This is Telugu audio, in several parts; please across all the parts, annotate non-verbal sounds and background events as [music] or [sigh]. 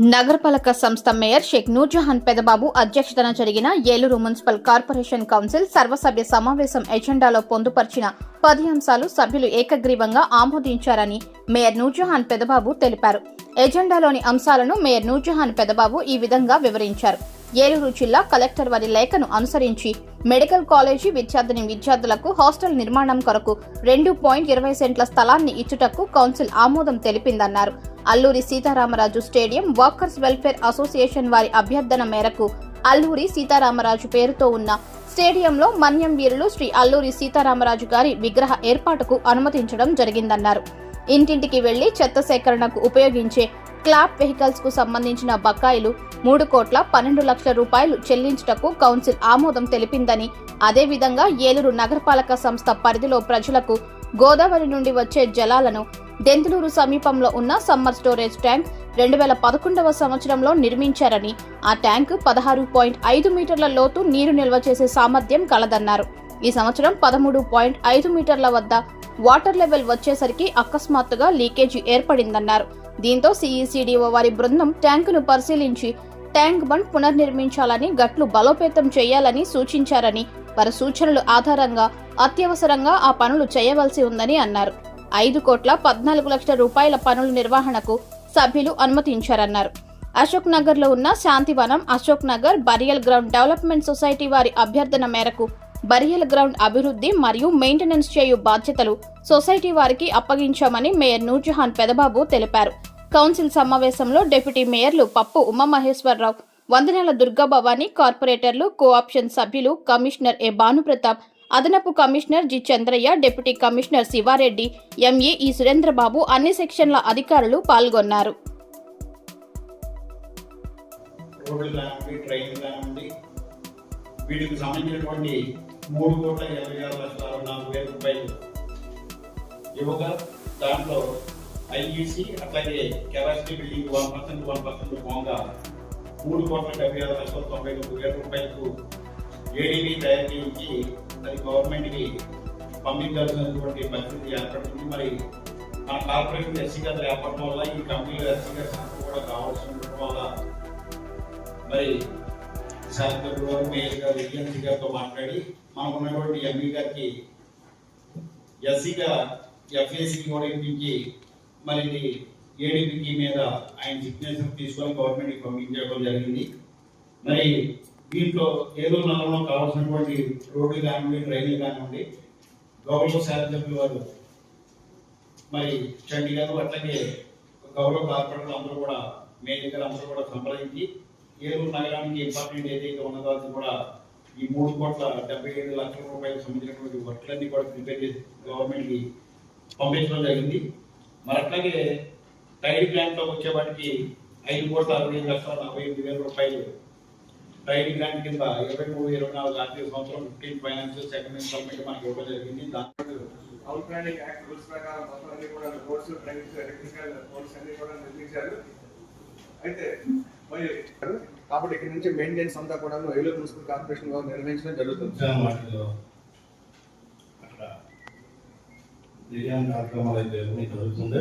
నగరపాలక సంస్థ మేయర్ షేక్ నూర్జహాన్ పెదబాబు అధ్యక్షతన జరిగిన ఏలూరు మున్సిపల్ కార్పొరేషన్ కౌన్సిల్ సర్వసభ్య సమావేశం ఎజెండాలో పొందుపర్చిన పది అంశాలు సభ్యులు ఏకగ్రీవంగా ఆమోదించారని మేయర్ నూర్జహాన్ పెదబాబు తెలిపారు. ఎజెండాలోని అంశాలను మేయర్ నూర్జహాన్ పెదబాబు ఈ విధంగా వివరించారు. ఏలూరు జిల్లా కలెక్టర్ వారి లేఖను అనుసరించి మెడికల్ కాలేజీ విద్యార్థిని విద్యార్థులకు హాస్టల్ నిర్మాణం కొరకు రెండు పాయింట్ ఇరవై సెంట్ల స్థలాన్ని ఇచ్చుటకు కౌన్సిల్ ఆమోదం తెలిపిందన్నారు. Alluri Sitaramaraju stadium workers welfare association వారి అభ్యర్థన మేరకు అల్లూరి సీతారామరాజు పేరుతో ఉన్న స్టేడియంలో మన్యం వీరులు శ్రీ అల్లూరి సీతారామరాజు గారి విగ్రహ ఏర్పాటుకు అనుమతించడం జరిగిందన్నారు. ఇంటింటికి వెళ్ళి చెత్త సేకరణకు ఉపయోగించే క్లాప్ వెహికల్స్కు సంబంధించిన బకాయిలు మూడు కోట్ల పన్నెండు లక్షల రూపాయలు చెల్లించుటకు కౌన్సిల్ ఆమోదం తెలిపిందని అదేవిధంగా ఏలూరు నగరపాలక సంస్థ పరిధిలో ప్రజలకు గోదావరి నుండి వచ్చే జలాలను దెందులూరు సమీపంలో ఉన్న సమ్మర్ స్టోరేజ్ ట్యాంక్ రెండు వేల పదకొండవ సంవత్సరంలో నిర్మించారని ఆ ట్యాంక్ పదహారు పాయింట్ ఐదు మీటర్ల లోతు నీరు నిల్వ చేసే సామర్థ్యం కలదన్నారు. ఈ సంవత్సరం పదమూడు పాయింట్ ఐదు మీటర్ల వద్ద వాటర్ లెవెల్ వచ్చేసరికి అకస్మాత్తుగా లీకేజీ ఏర్పడిందన్నారు. దీంతో సీఈసీడీఓ వారి బృందం ట్యాంకును పరిశీలించి ట్యాంక్ బండ్ పునర్నిర్మించాలని గట్లు బలోపేతం చేయాలని సూచించారని వారి సూచనలు ఆధారంగా అత్యవసరంగా ఆ పనులు చేయవలసి ఉందని అన్నారు. ఐదు కోట్ల పద్నాలుగు లక్షల రూపాయల పనుల నిర్వహణకు సభ్యులు అనుమతించారన్నారు. అశోక్ నగర్లో ఉన్న Shantivanam Ashok Nagar burial ground development society వారి అభ్యర్థన మేరకు బరియల్ గ్రౌండ్ అభివృద్ధి మరియు మెయింటెనెన్స్ చేయు బాధ్యతలు సొసైటీ వారికి అప్పగించామని మేయర్ నూర్జహాన్ పెదబాబు తెలిపారు. కౌన్సిల్ సమావేశంలో డిప్యూటీ మేయర్లు పప్పు ఉమామహేశ్వరరావు వందనాల దుర్గా భవానీ కార్పొరేటర్లు కోఆప్షన్ సభ్యులు కమిషనర్ ఏ భానుప్రతాప్ అదనపు commissioner G Chandraiah deputy commissioner Sivareddy MA E Surendrababu అన్ని సెక్షన్ల అధికారులు పాల్గొన్నారు. రోడ్లు కానివ్వండి ట్రైన్లు కానివ్వండి వీటికి సంబంధించినటువంటి మూడు కోట్ల ఇరవై ఆరు లక్షల అరవై నాలుగు వేల రూపాయలు ఇవ్వగా దాంట్లో ఐఈసి అట్లాగే capacity building one percent one percent పోగా మూడు కోట్ల డెబ్బై ఆరు లక్షల తొంభై తొమ్మిది వేల రూపాయలకు ఏడీబీ తయారు చేయించి అది గవర్నమెంట్కి పంపించాల్సినటువంటి పరిస్థితి ఏర్పడుతుంది. మరి మన కార్పొరేషన్ ఎస్సీ గారు ఏర్పడటం వల్ల ఈ కంపెనీలు ఎస్సీ సంస్థ కూడా కావాల్సి ఉండటం వల్ల మరి శాసనసభ్యుడు గారు మేయర్ గారు ఏజెన్సీ గారితో మాట్లాడి మనకు ఉన్నటువంటి ఎంఈ గారికి ఎస్సీగా ఎఫ్ఏసీ కూడా ఇప్పించి మరి ఇది ఏడీపీకి మీద ఆయన సిగ్నేచర్ తీసుకొని గవర్నమెంట్కి పంపించడం జరిగింది. మరి దీంట్లో ఏదో నగరంలో కావాల్సినటువంటి రోడ్లు కానివ్వండి ట్రైన్లు కానివ్వండి గౌరవ శాసనసభ్యులు వారు మరి చండీ గారు అట్లాగే గౌరవ కార్పొరేటర్లు అందరూ కూడా మేయర్ గారు అందరూ కూడా సంప్రదించి ఏలూరు నగరానికి ఇంపార్టెంట్ ఏదైతే ఉన్నదో అది కూడా ఈ మూడు కోట్ల డెబ్బై ఐదు లక్షల రూపాయలకు సంబంధించినటువంటి వర్క్లన్నీ కూడా ప్రిపేర్ చేసి గవర్నమెంట్కి పంపించడం జరిగింది. మరి అట్లాగే టైర్ గ్రాంట్లో వచ్చేవాటికి ఐదు కోట్ల అరవై ఐదు లక్షల నలభై ఎనిమిది వేల రూపాయలు టైర్ గ్రాంట్ కింద ఇరవై మూడు ఇరవై నాలుగు ఆర్థిక సంవత్సరం ఫిఫ్టీన్ ఫైనాన్షియల్ సెకండ్ ఇన్స్టాల్మెంట్ మనకి ఇవ్వడం జరిగింది. దాంట్లో అవుట్స్టాండింగ్ యాక్ట్ రూల్స్ ప్రకారం మొత్తం అన్ని కూడా కోర్సు ట్రైనింగ్స్ కోర్స్ అన్ని కూడా నిర్మించారు. అయితే కాబట్టి ఇక్కడ నుంచి మెయింటెనెన్స్ అంతా కూడా ఏలూరు మున్సిపల్ కార్పొరేషన్ వారు నిర్వహించడం జరుగుతుంది. వాటిలో. అక్కడ కార్యక్రమాలు అయితే జరుగుతుంది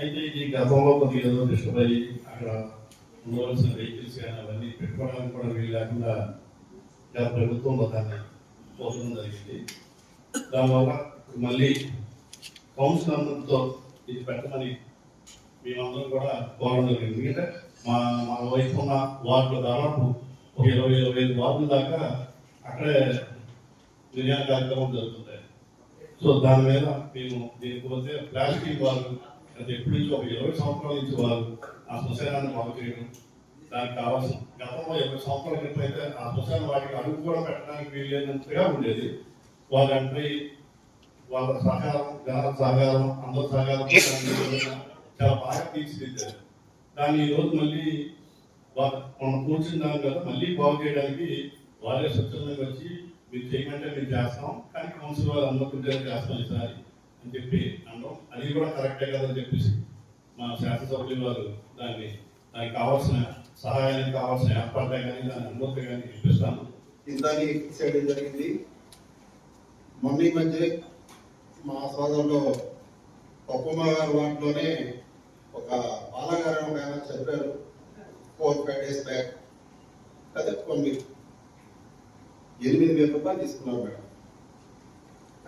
అయితే ఈ గతంలో కొద్దిగా ఏదో డిస్టర్బ్ అయ్యి అక్కడ ఉండవలసిన వెహికల్స్ కానీ అవన్నీ పెట్టుకోవడానికి కూడా వీలు లేకుండా గత ప్రభుత్వంలో దాన్ని పోవడం జరిగింది. దానివల్ల మళ్ళీ కౌన్సిల్ అందరితో ఇది పెట్టమని మేమందరం కూడా కోరడం జరిగింది. ఎందుకంటే మా మా వైపు ఉన్న వార్డుల దాదాపు ఒక ఇరవై ఇరవై ఐదు వార్డుల దాకా అక్కడే నిర్యాణ కార్యక్రమం జరుగుతుంది సో దాని మీద మేము దీనికి పోతే ప్లాస్టిక్ వాళ్ళు అది ఎప్పటి నుంచి ఒక ఇరవై సంవత్సరాల నుంచి వాళ్ళు ఆ శ్మశానాన్ని బాగు చేయడం దానికి కావాల్సిన గతంలో ఇరవై సంవత్సరాల క్రితం అయితే ఆ శ్మశాన వాటికి అడుగు కూడా పెట్టడానికి వీల్లేనంతగా ఉండేది. వాళ్ళంటే వాళ్ళ సహకారం జనాల సహకారం అందరి సహకారం [laughs] చాలా బాగా తీర్చిదిద్దారు. కానీ ఈరోజు మళ్ళీ మనం కూర్చున్న దాని కదా మళ్ళీ బాగు చేయడానికి వాళ్ళే స్వచ్ఛందంగా వచ్చి మీరు చేయమంటే మేము చేస్తాం కానీ కౌన్సిల్ వాళ్ళు అనుకుంటే చేస్తాం ఈసారి అని చెప్పి అన్నాం. అది కూడా కరెక్టే కదా అని చెప్పేసి మా శాసనసభ్యులు వారు దాన్ని దానికి కావాల్సిన సహాయానికి కావాల్సిన ఏర్పాట్లే కానీ దాని అనుమతి కానీ ఇప్పిస్తాను. ఇందాక చేయడం జరిగింది. మొన్న మధ్య మా సోదరులో పప్పుమ్మ గారి వాటిలోనే ఒక బాలగారు ఒక ఆయన చెప్పారు ఫోర్ ఫైవ్ డేస్ బ్యాక్. అదే కొన్ని ఎనిమిది వేల రూపాయలు తీసుకున్నారు మేడం.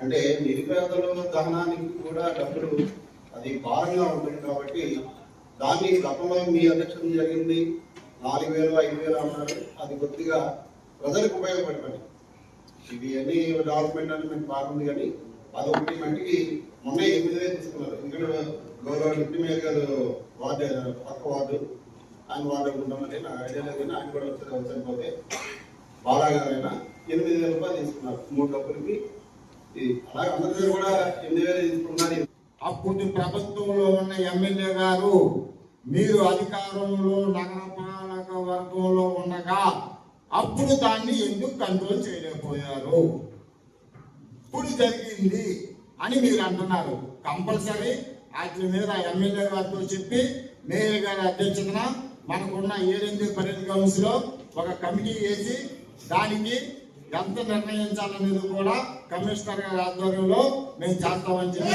అంటే నిరుపేదల దహనానికి కూడా డబ్బులు అది భారంగా ఉంటుంది కాబట్టి దాన్ని గతంలో మీ అధ్యక్షత జరిగింది. నాలుగు వేలు ఐదు వేలు అన్నారు. అది కొద్దిగా ప్రజలకు ఉపయోగపడే ఇవి ఇది అన్ని డెవలప్మెంట్ అనేది మేము బాగుంది కానీ అది ఒకటి మట్టికి మొన్న ఎనిమిది వేలు తీసుకున్నారు. ఎందుకంటే గౌరవ డిప్యూటీ మేయర్ గారు వార్డు పక్క వార్డు ఆయన వార్డు ఉంటామని నాకు ఐడియా లేదు కానీ ఆయన కూడా వచ్చి వచ్చకపోతే బాలాగారైనా ఎనిమిది వేల రూపాయలు తీసుకున్నారు. మూడు డబ్బులకి. అలాగే అందరి కూడా ఎనిమిది వేలు తీసుకున్నారు. అప్పుడు ప్రభుత్వంలో ఉన్న ఎమ్మెల్యే గారు మీరు అధికారంలో నగరపాలక వర్గంలో ఉండగా అప్పుడు దాన్ని ఎందుకు కంట్రోల్ చేయలేకపోయారు? ఇప్పుడు జరిగింది అని మీరు అంటున్నారు. కంపల్సరీ వాటి మీద ఎమ్మెల్యే గారితో చెప్పి మేయర్ గారి అధ్యక్షతన మనకున్న ఏడెనిమిది పరిధి కౌన్సిల్లో ఒక కమిటీ వేసి దానికి ఎంత నిర్ణయించాలనేది కూడా కమిషనర్ గారి ఆధ్వర్యంలో మేము చేస్తామని చెప్పి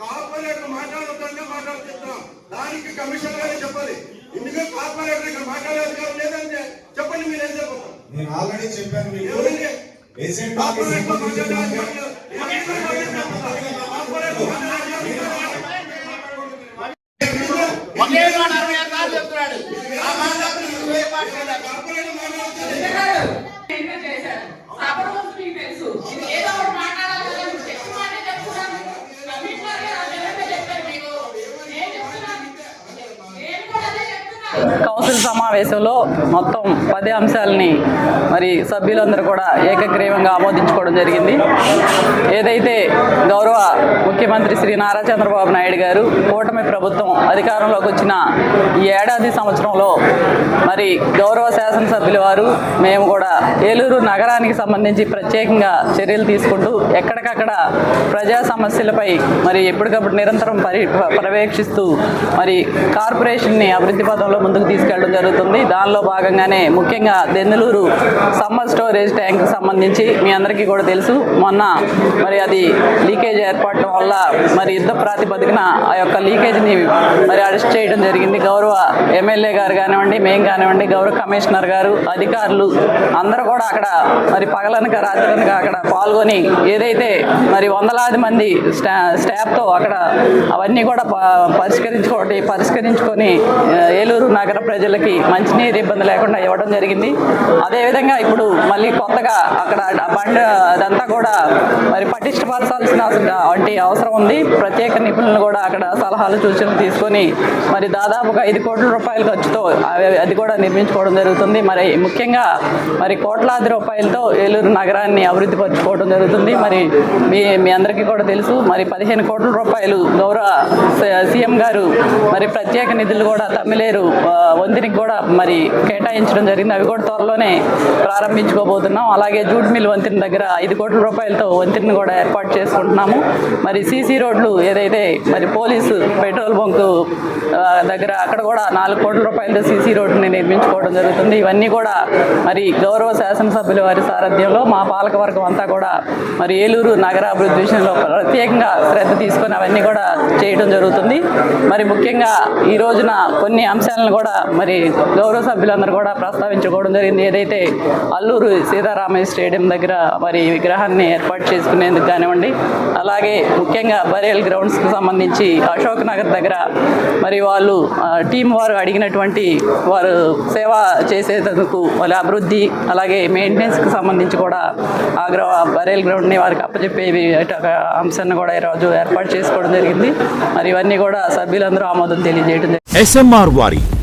కార్పొరేటర్ మాట్లాడుతుంటే మాట్లాడుతున్నాం దానికి కమిషన్ గారే చెప్పాలి. ఎందుకంటే కార్పొరేటర్ ఇక్కడ మాట్లాడేది కాదు లేదంటే చెప్పండి మీరు ఏం చెప్పారు? నేను ఆల్రెడీ చెప్పాను మీకు? ఏజెంట్ కార్పొరేటర్ ఆఫీస్ మాట్లాడాలి. కార్పొరేటర్ మాట్లాడాలి. ఇంకా చేశారు. సభ రోజు మీకు తెలుసు. ఇది ఏదో ఒకటి మాట్లాడాలి కదా, మీరు చెప్పిన మాటే చెప్తున్నాను. కమిషనర్ గారు అదే విధంగా చెప్పారు మీకు. నేను చెప్తున్నాను. నేను కూడా అదే చెప్తున్నాను. కౌన్సిల్ సమావేశంలో మొత్తం పది అంశాలని మరి సభ్యులందరూ కూడా ఏకగ్రీవంగా ఆమోదించుకోవడం జరిగింది. ఏదైతే గౌరవ ముఖ్యమంత్రి శ్రీ నారా చంద్రబాబు నాయుడు గారు కూటమి ప్రభుత్వం అధికారంలోకి వచ్చిన ఈ ఏడాది సంవత్సరంలో మరి గౌరవ శాసనసభ్యుల వారు మేము కూడా ఏలూరు నగరానికి సంబంధించి ప్రత్యేకంగా చర్యలు తీసుకుంటూ ఎక్కడికక్కడ ప్రజా సమస్యలపై మరి ఎప్పటికప్పుడు నిరంతరం పరి పర్యవేక్షిస్తూ మరి కార్పొరేషన్ని అభివృద్ధి పథంలో ముందుకు తీసుకెళ్ళడం జరుగుతుంది. దానిలో భాగంగానే ముఖ్యంగా దెన్నలూరు సమ్మర్ స్టోరేజ్ ట్యాంక్ సంబంధించి మీ అందరికీ కూడా తెలుసు. మొన్న మరి అది లీకేజ్ ఏర్పడటం వల్ల మరి యుద్ధ ప్రాతిపదికన ఆ యొక్క లీకేజ్ని మరి అరెస్ట్ చేయడం జరిగింది. గౌరవ ఎమ్మెల్యే గారు కానివ్వండి మేము కానివ్వండి గౌరవ కమిషనర్ గారు అధికారులు అందరూ కూడా అక్కడ మరి పగలనక రాత్రనక అక్కడ పాల్గొని ఏదైతే మరి వందలాది మంది స్టా స్టాఫ్తో అక్కడ అవన్నీ కూడా పరిష్కరించుకోండి పరిష్కరించుకొని ఏలూరు నగర ప్రజలకి మంచినీరు ఇబ్బంది లేకుండా ఇవ్వడం జరిగింది. అదేవిధంగా ఇప్పుడు మళ్ళీ కొత్తగా అక్కడ బండ్ అదంతా కూడా మరి పటిష్టపరచాల్సిన వంటి అవసరం ఉంది. ప్రత్యేక నిపుణులు కూడా అక్కడ సలహాలు సూచనలు తీసుకొని మరి దాదాపుగా ఐదు కోట్ల రూపాయల ఖర్చుతో అది కూడా నిర్మించుకోవడం జరుగుతుంది. మరి ముఖ్యంగా మరి కోట్లాది రూపాయలతో ఏలూరు నగరాన్ని అభివృద్ధి పరచుకోవడం జరుగుతుంది. మరి మీ మీ అందరికీ కూడా తెలుసు మరి పదిహేను కోట్ల రూపాయలు గౌరవ సీఎం గారు మరి ప్రత్యేక నిధులు కూడా తమిళేరు వంతినికి కూడా మరి కేటాయించడం జరిగింది. అవి కూడా త్వరలోనే ప్రారంభించుకోబోతున్నాం. అలాగే జూట్ మిల్ వంతెన దగ్గర ఐదు కోట్ల రూపాయలతో వంతెనను కూడా ఏర్పాటు చేసుకుంటున్నాము. మరి సీసీ రోడ్లు ఏదైతే మరి పోలీసు పెట్రోల్ బంకు దగ్గర అక్కడ కూడా నాలుగు కోట్ల రూపాయలతో సీసీ రోడ్డుని నిర్మించుకోవడం జరుగుతుంది. ఇవన్నీ కూడా మరి గౌరవ శాసనసభ్యుల వారి సారథ్యంలో మా పాలకవర్గం అంతా కూడా మరి ఏలూరు నగరాభివృద్ధి విషయంలో ప్రత్యేకంగా శ్రద్ధ తీసుకొని అవన్నీ కూడా చేయడం జరుగుతుంది. మరి ముఖ్యంగా ఈ రోజున కొన్ని అంశాలను కూడా మరి గౌరవ సభ్యులందరూ కూడా ప్రస్తావించుకోవడం జరిగింది ఏదైతే అల్లూరు సీతారామయ్య స్టేడియం దగ్గర మరి విగ్రహాన్ని ఏర్పాటు చేసుకునేందుకు కానివ్వండి అలాగే ముఖ్యంగా బరేల్ గ్రౌండ్స్కి సంబంధించి అశోక్ నగర్ దగ్గర మరి వాళ్ళు టీం వారు అడిగినటువంటి వారు సేవ చేసేందుకు వాళ్ళ అభివృద్ధి అలాగే మెయింటెనెన్స్కి సంబంధించి కూడా ఆ గ్రౌ బరేల్ గ్రౌండ్ని వారికి అప్పచెప్పేవి ఒక అంశాన్ని కూడా ఈరోజు ఏర్పాటు చేసుకోవడం జరిగింది మరి ఇవన్నీ కూడా సభ్యులందరూ ఆమోదం తెలియజేయడం జరిగింది. ఎస్ఎంఆర్ వారి